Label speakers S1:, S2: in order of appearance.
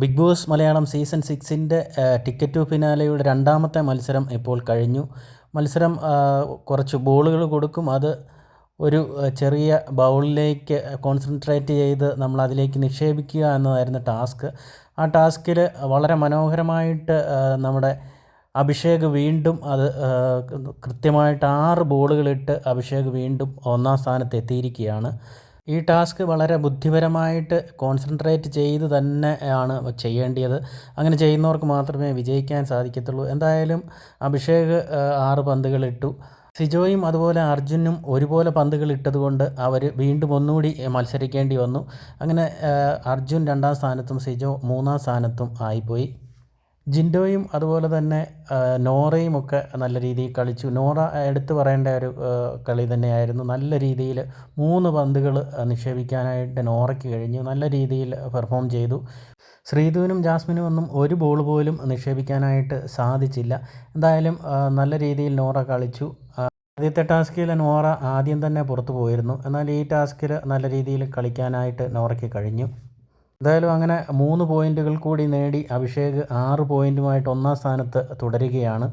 S1: Big boss Malayalam season സിക്സിന്റെ ticket to രണ്ടാമത്തെ മത്സരം ഇപ്പോൾ കഴിഞ്ഞു. മത്സരം കുറച്ച് ബോളുകൾ കൊടുക്കും. അത് ഒരു ചെറിയ ബൗളിലേക്ക് കോൺസെൻട്രേറ്റ് ചെയ്ത് നമ്മൾ അതിലേക്ക് നിക്ഷേപിക്കുക എന്നതായിരുന്നു ടാസ്ക്. ആ ടാസ്കിൽ വളരെ മനോഹരമായിട്ട് നമ്മുടെ അഭിഷേക് വീണ്ടും അത് കൃത്യമായിട്ട് ആറ് ബോളുകളിട്ട് അഭിഷേക് വീണ്ടും ഒന്നാം സ്ഥാനത്ത് എത്തിയിരിക്കുകയാണ്. ഈ ടാസ്ക് വളരെ ബുദ്ധിപരമായിട്ട് കോൺസെൻട്രേറ്റ് ചെയ്ത് തന്നെ ആണ് ചെയ്യേണ്ടത് അങ്ങനെ ചെയ്യുന്നവർക്ക് മാത്രമേ വിജയിക്കാൻ സാധിക്കത്തുള്ളൂ. എന്തായാലും അഭിഷേക് ആറ് പന്തുകളിട്ടു. സിജോയും അതുപോലെ അർജുനും ഒരുപോലെ പന്തുകൾ ഇട്ടതുകൊണ്ട് അവർ വീണ്ടും ഒന്നുകൂടി മത്സരിക്കേണ്ടി വന്നു. അങ്ങനെ അർജുൻ രണ്ടാം സ്ഥാനത്തും സിജോ മൂന്നാം സ്ഥാനത്തും ആയിപ്പോയി. ജിൻഡോയും അതുപോലെ തന്നെ നോറയും ഒക്കെ നല്ല രീതിയിൽ കളിച്ചു. നോറ എടുത്തു പറയേണ്ട ഒരു കളി തന്നെയായിരുന്നു. നല്ല രീതിയിൽ മൂന്ന് പന്തുകൾ നിക്ഷേപിക്കാനായിട്ട് നോറയ്ക്ക് കഴിഞ്ഞു. നല്ല രീതിയിൽ പെർഫോം ചെയ്തു. ശ്രീധുവിനും ജാസ്മിനും ഒന്നും ഒരു ബോൾ പോലും നിക്ഷേപിക്കാനായിട്ട് സാധിച്ചില്ല. എന്തായാലും നല്ല രീതിയിൽ നോറ കളിച്ചു. ആദ്യത്തെ ടാസ്കിൽ നോറ ആദ്യം തന്നെ പുറത്തു പോയിരുന്നു. എന്നാൽ ഈ ടാസ്കിൽ നല്ല രീതിയിൽ കളിക്കാനായിട്ട് നോറയ്ക്ക് കഴിഞ്ഞു. എന്തായാലും അങ്ങനെ മൂന്ന് പോയിന്റുകൾ കൂടി നേടി അഭിഷേക് ആറ് പോയിന്റുമായിട്ട് ഒന്നാം സ്ഥാനത്ത് തുടരുകയാണ്.